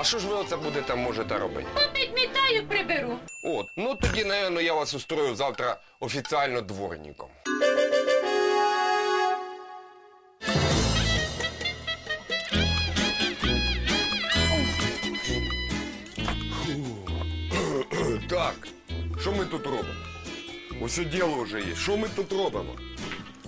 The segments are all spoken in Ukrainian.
А що ж ви оце будете можете робити? Підмітаю, приберу. От, ну тоді, напевно, я вас устрою завтра офіціально дворником. Так, що ми тут робимо? Усе діло вже є. Що ми тут робимо?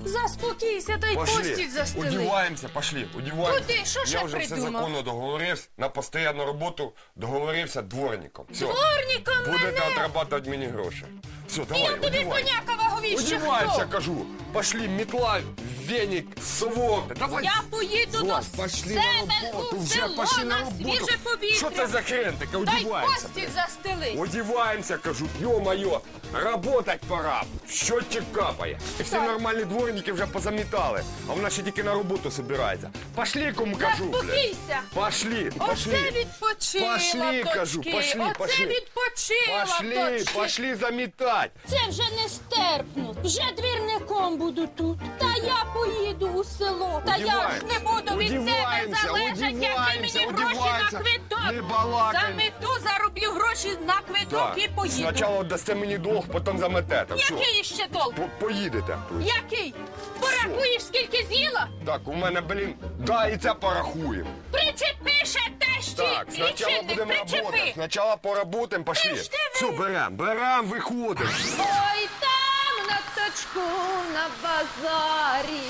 Заспокійся, та й постіль застели. Одіваємося, пошли, одіваємося. Куди? Що ще Я вже все придумав? законно договорився, на постійну роботу договорився дворником. Все. Дворником Будете мене? отрабатувати мені гроші. Все, давай, Я тобі одівай. конякова говіща Одівайся, кажу. Пошли, метла, веник, совок. Давай. Я поїду до пошли себе на роботу, у вже село пошли на роботу. свіже повітря. Що це за хрен таке? Дай Одіваємося. постіль застели. Одіваємося, кажу, йо-моє, работать пора. Щотчик капає. І всі нормальні дворники вже позамітали, а вона ще тільки на роботу собирається. Пошли, кому кажу, блядь. Заспокійся. Пошли, Оце пошли. відпочила, Пошли, дочки. кажу, пошли, Оце пошли. відпочила, Пошли, дочки. пошли замітать. Це вже нестерпно. Вже двірником буду тут. Та я поїду у село. Та я ж не буду від тебе залежать, як ти мені гроші на одіваємося. квиток. Не балакай. За мету зароблю гроші на квиток і поїду. Спочатку дасте мені долг, потім заметете. Все. Який ще долг? По- Поїдете. Який? Порахуєш, скільки з'їла? Так, у мене, блін, да, і це порахуємо. Причепи ще тещі. Так, спочатку Лічильник, будемо причепи. працювати. Спочатку поработаємо, пошли. Ти ж диви. Все, берем, берем, виходимо. Ой, там на базарі.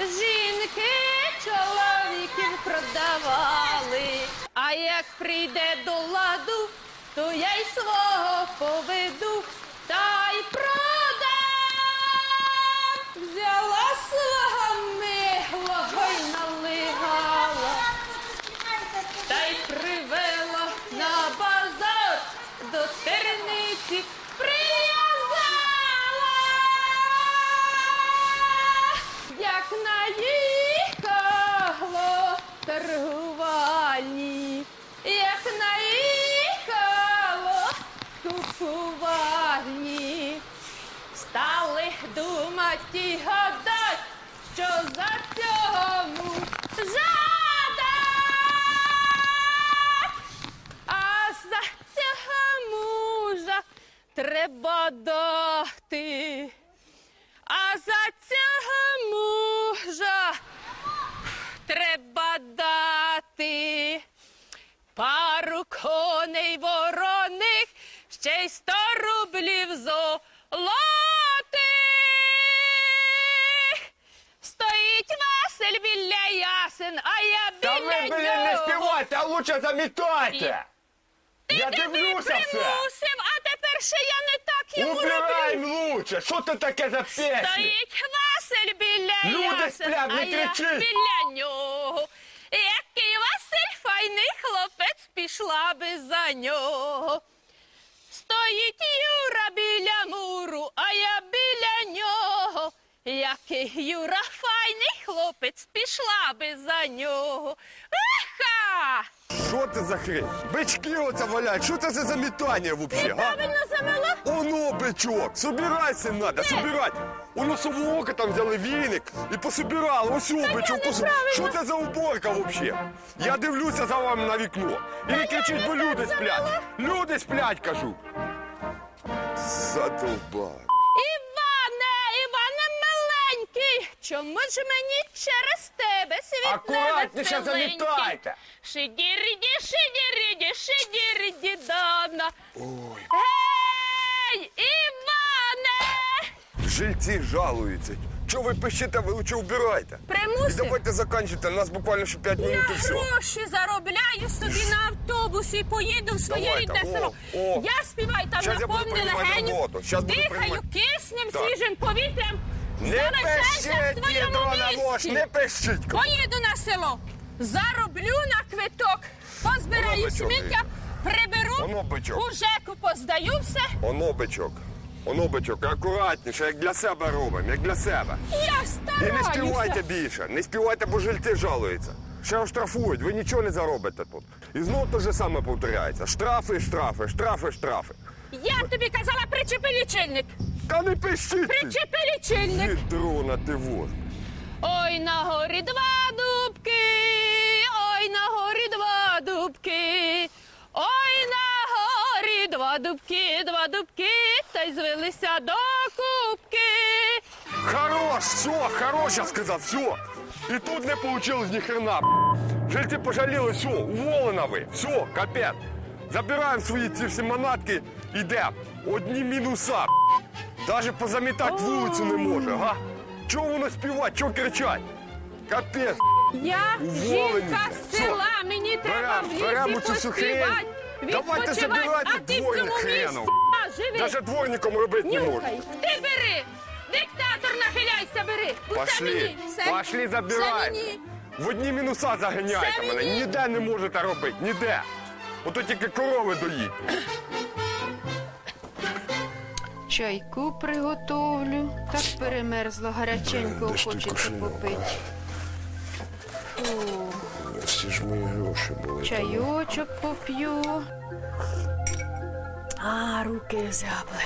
Жінки чоловіків продавали. А як прийде до ладу, то я й свого поведу думать і гадать, що за цього жада, А за цього мужа треба дати. Ясен, а я Та біля ви, блін, не нього. співайте, а лучше замітайте. Я Ти дивлюся все. примусив, а тепер ще я не так йому роблю. Убираємо лучше. Що це таке за пісня? Стоїть Василь біля Люди ясен, сплять, не а я біля нього. Який Василь файний хлопець, пішла би за нього. Стоїть Юра біля муру, а я біля. Який Юра файний хлопець, пішла би за нього. Еха! Що це за хрень? Бички оце валяють. Що це за замітання взагалі, га? Правильно замела? Оно, бичок, собирайся надо, собирать. У носового ока там взяли віник і пособирали. Ось о, бичок. Що це за уборка взагалі? Я дивлюся за вами на вікно. І не кричіть, бо люди сплять. Люди сплять, кажу. Задовбав. Іване, Іване миленький, чому ж мені через тебе світ Акуратніше замітайте. Шидіріді, шидіріді, шидіріді дана. Ой, Гей, Іване! жильці жалуються. Чого ви пищите, ви лучше убирайте. І Примусив. давайте закінчити, у нас буквально ще 5 Я минут і все. гроші заробляю собі на автобусі, поїду в своє Давайте, рідне село. о. Я співаю там Щас я буду наповни приймати легеню, роботу. Щас буду дихаю приймати. киснем, Так. свіжим повітрям. Не залишайся в пищіть, своєму місці. не пищіть. Поїду на село, зароблю на квиток, позбираю Воно бичок сміття, приберу, бичок. у ЖЕКу поздаю все. Оно бичок. Оно бичок, акуратніше, як для себе робимо, як для себе. Я І не стараюся. співайте більше, не співайте, бо жильці жалуються. Ще оштрафують, ви нічого не заробите тут. І знову те ж саме повторяється. Штрафи, штрафи, штрафи, штрафи. Я тобі казала, причепи лічильник. Та не пишіть! Причепи лічильник. Відрона ти вот. Ой, на горі два дубки, ой, на горі два дубки. Два дубки, два дубки, та й звелися до кубки. Хорош, все, хорош, я сказал, все. И тут не получилось ни хрена. Жильцы пожаліли, все, уволена ви, все, капець. Забираємо свої ці всі манатки, іде. Одні мінуса. Даже позамітати вулицю не може, га? Чого воно співати, чого кричать? Капець. Я жінка з села, мені треба в лісі поспівати, Давайте відпочивати, забирайте а ти в дворник цьому місці а, живи. Даже дворником робити не може. Нюхай, ти бери. Диктатор, нахиляйся, бери. Усе Пошли, мені. Все. пошли Все забирай. мені. В одні мінуса заганяйте Все мене. мені. Ніде не можете робити, ніде. Ото тільки корови доїть. Чайку приготовлю. Так перемерзла, гаряченько Де ж хочеться попити. Фу, Всі ж мої гроші були. чайочок поп'ю. А, руки зябли.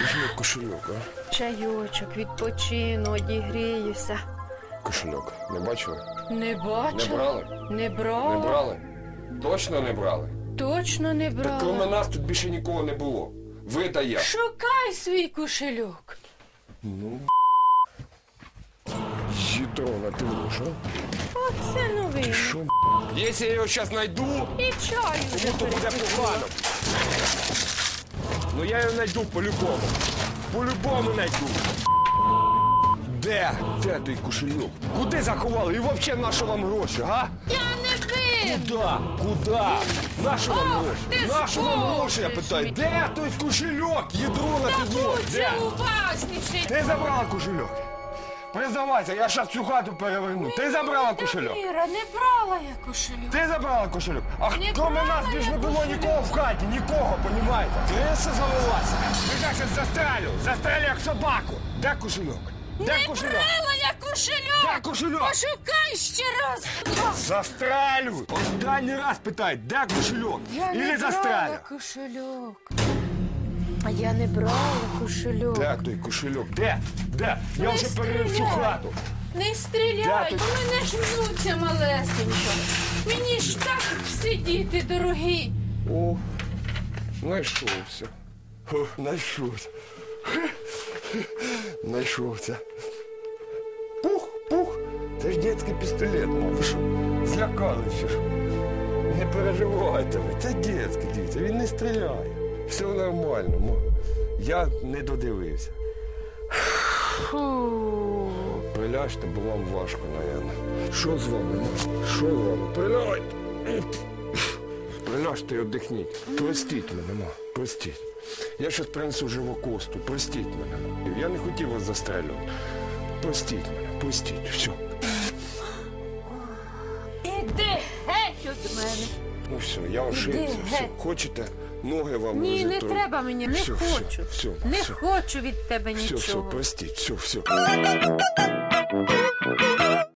Де ж мій кошельок, а? Чайочок, відпочину, одігріюся. Кошельок. Не бачили? Не бачу. Не брали? Не брала. Не брали? Точно не брали? Точно не Так кроме нас тут більше нікого не було. Ви та я. Шукай свій кошельок. Їдрона, ти вриш, а? Оце новий. Що? Якщо я його зараз знайду, І чаю вже кому то буде погано. Ну я його знайду по-любому. По-любому знайду. Де? Де той кошельок? Куди заховали? І взагалі на що вам гроші, га? Я. Куда? Куда? На Ох, ти ж На що гроші, я питаю? Де той кошельок? Будь Де? уважніший. Ти забрала кошельок? Признавайся, я зараз цю хату переверну. Ти забрала кошельок? Іра, не брала я кошельок. Ти забрала кошельок? А Не кроме брала нас більш я не було нікого в хаті, нікого, понімаєте? Криса завелася. Ти кажеш, застрелю, застрелю як собаку. Де кошельок? Де Не кошельок? брала я кошельок. Де кошельок? Пошукай ще раз. Застрелю! Останній раз питай, де кошельок? Я Ілі не застрелю? брала кошельок. А я не брала кошельок. Де той кошельок? Де? Де? Я вже перерив всю стріляй. хату. Не стріляй, Де бо мене ж внуця малесенька. Мені ж так сидіти, дорогі. О, знайшовся. О, знайшовся. Знайшовся. Пух, пух. Це ж дитячий пістолет, мов. Що? Злякали чи? Не переживайте ви. Це дитячий, дивіться, він не стріляє. Все нормально, мов. Я не додивився. Фу. Приляжте, бо вам важко, напевно. Що з вами? Що з вами? Приляжте. Приляжте і віддихніть. Простіть мене, ма. Простіть. Я щось принесу живокосту. Простіть мене. Я не хотів вас застрелювати. Простіть мене, простіть. Все. Іди геть від мене. Ну все, я ошибся. Все. геть. Хочете, ноги вам Ні, не розітру? треба мені, не Все, все, хочу. все, не все. хочу від тебе Все, нічого. все, простіть, все, все.